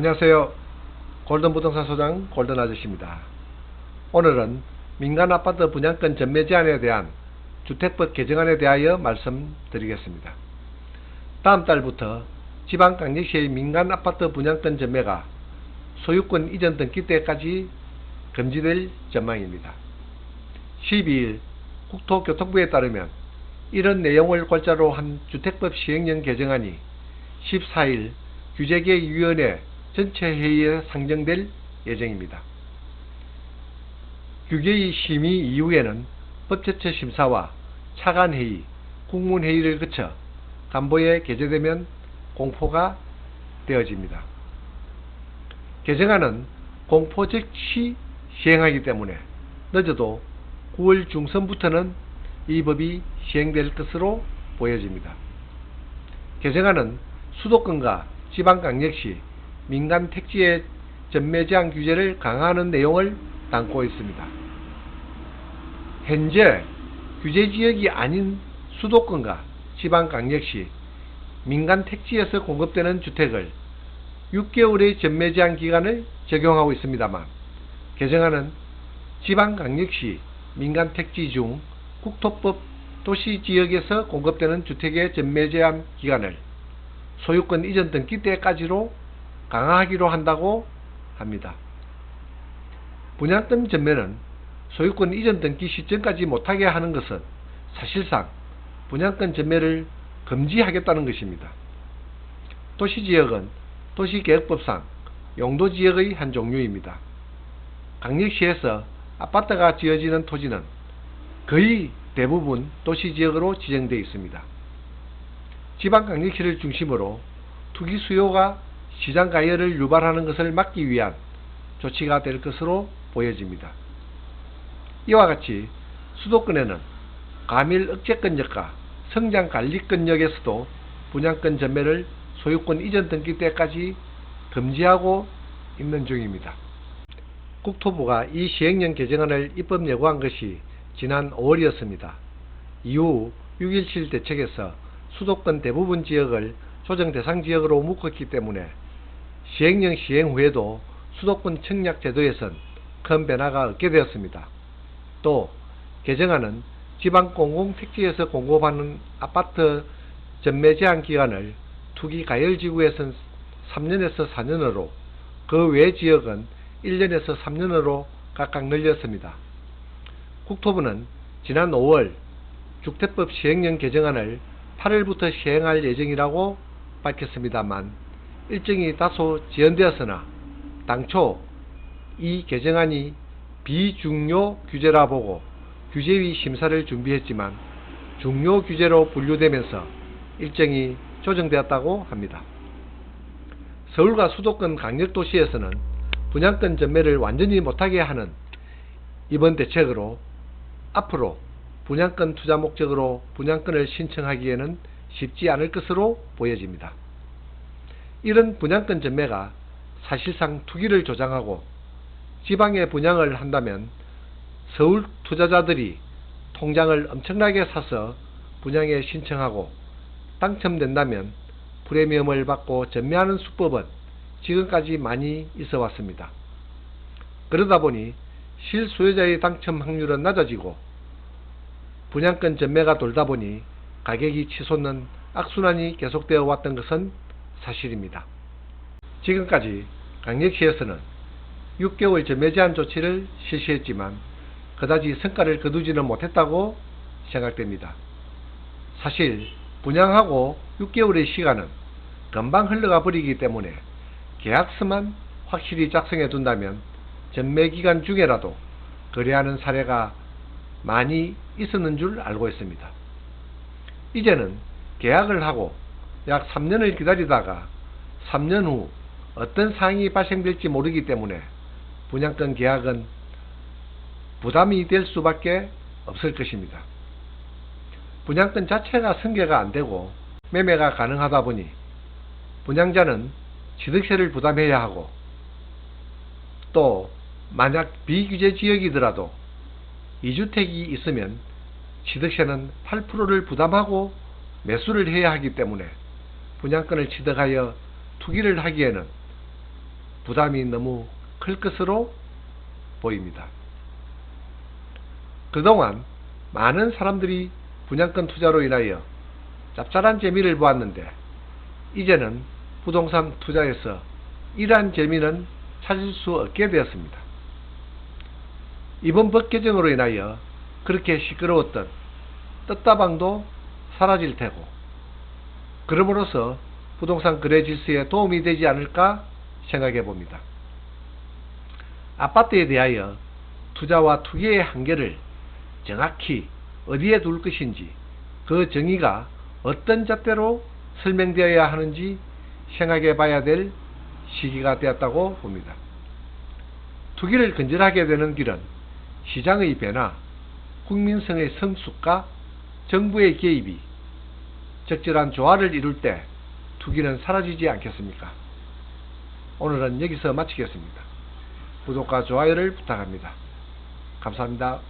안녕하세요. 골든 부동산 소장 골든 아저씨입니다. 오늘은 민간 아파트 분양권 전매 제한에 대한 주택법 개정안에 대하여 말씀드리겠습니다. 다음 달부터 지방 강력시의 민간 아파트 분양권 전매가 소유권 이전 등기 때까지 금지될 전망입니다. 12일 국토교통부에 따르면 이런 내용을 골자로 한 주택법 시행령 개정안이 14일 규제개위원회 전체 회의에 상정될 예정입니다. 규제의 심의 이후에는 법제처 심사와 차관회의, 국문회의를 거쳐 간보에 게재되면 공포가 되어집니다. 개정안은 공포 즉시 시행하기 때문에 늦어도 9월 중순부터는 이 법이 시행될 것으로 보여집니다. 개정안은 수도권과 지방강력시 민간 택지의 전매 제한 규제를 강화하는 내용을 담고 있습니다. 현재 규제 지역이 아닌 수도권과 지방 강력시 민간 택지에서 공급되는 주택을 6개월의 전매 제한 기간을 적용하고 있습니다만 개정안은 지방 강력시 민간 택지 중 국토법 도시 지역에서 공급되는 주택의 전매 제한 기간을 소유권 이전 등기 때까지로 강화하기로 한다고 합니다. 분양권 전매는 소유권 이전 등기 시점까지 못하게 하는 것은 사실상 분양권 전매를 금지하겠다는 것입니다. 도시지역은 도시계획법상 용도지역의 한 종류입니다. 강력시에서 아파트가 지어지는 토지는 거의 대부분 도시지역으로 지정되어 있습니다. 지방 강력시를 중심으로 투기 수요가 시장 가열을 유발하는 것을 막기 위한 조치가 될 것으로 보여집니다. 이와 같이 수도권에는 가밀 억제권역과 성장관리권역에서도 분양권 전매를 소유권 이전 등기 때까지 금지하고 있는 중입니다. 국토부가 이 시행령 개정안을 입법 예고한 것이 지난 5월이었습니다. 이후 6.17 대책에서 수도권 대부분 지역을 조정 대상 지역으로 묶었기 때문에 시행령 시행 후에도 수도권 청약 제도에선 큰 변화가 없게 되었습니다. 또 개정안은 지방 공공택지에서 공급하는 아파트 전매 제한 기간을 투기 가열 지구에선 3년에서 4년으로 그 외 지역은 1년에서 3년으로 각각 늘렸습니다. 국토부는 지난 5월 주택법 시행령 개정안을 8월부터 시행할 예정이라고 밝혔습니다만 일정이 다소 지연되었으나 당초 이 개정안이 비중요 규제라 보고 규제위 심사를 준비했지만 중요 규제로 분류되면서 일정이 조정되었다고 합니다. 서울과 수도권 강력도시에서는 분양권 전매를 완전히 못하게 하는 이번 대책으로 앞으로 분양권 투자 목적으로 분양권을 신청하기에는 쉽지 않을 것으로 보여집니다. 이런 분양권 전매가 사실상 투기를 조장하고 지방에 분양을 한다면 서울 투자자들이 통장을 엄청나게 사서 분양에 신청하고 당첨된다면 프리미엄을 받고 전매하는 수법은 지금까지 많이 있어 왔습니다. 그러다 보니 실수요자의 당첨 확률은 낮아지고 분양권 전매가 돌다 보니 가격이 치솟는 악순환이 계속되어 왔던 것은 사실입니다. 지금까지 강력시에서는 6개월 전매 제한 조치를 실시했지만 그다지 성과를 거두지는 못했다고 생각됩니다. 사실 분양하고 6개월의 시간은 금방 흘러가 버리기 때문에 계약서만 확실히 작성해 둔다면 전매 기간 중에라도 거래하는 사례가 많이 있었는 줄 알고 있습니다. 이제는 계약을 하고 약 3년을 기다리다가 3년 후 어떤 사항이 발생될지 모르기 때문에 분양권 계약은 부담이 될 수밖에 없을 것입니다. 분양권 자체가 승계가 안 되고 매매가 가능하다 보니 분양자는 취득세를 부담해야 하고 또 만약 비규제 지역이더라도 2주택이 있으면 취득세는 8%를 부담하고 매수를 해야 하기 때문에 분양권을 취득하여 투기를 하기에는 부담이 너무 클 것으로 보입니다. 그동안 많은 사람들이 분양권 투자로 인하여 짭짤한 재미를 보았는데 이제는 부동산 투자에서 이러한 재미는 찾을 수 없게 되었습니다. 이번 법 개정으로 인하여 그렇게 시끄러웠던 떴다방도 사라질 테고 그럼으로써 부동산 거래 질서에 도움이 되지 않을까 생각해 봅니다. 아파트에 대하여 투자와 투기의 한계를 정확히 어디에 둘 것인지 그 정의가 어떤 잣대로 설명되어야 하는지 생각해 봐야 될 시기가 되었다고 봅니다. 투기를 근절하게 되는 길은 시장의 변화, 국민성의 성숙과 정부의 개입이 적절한 조화를 이룰 때 투기는 사라지지 않겠습니까? 오늘은 여기서 마치겠습니다. 구독과 좋아요를 부탁합니다. 감사합니다.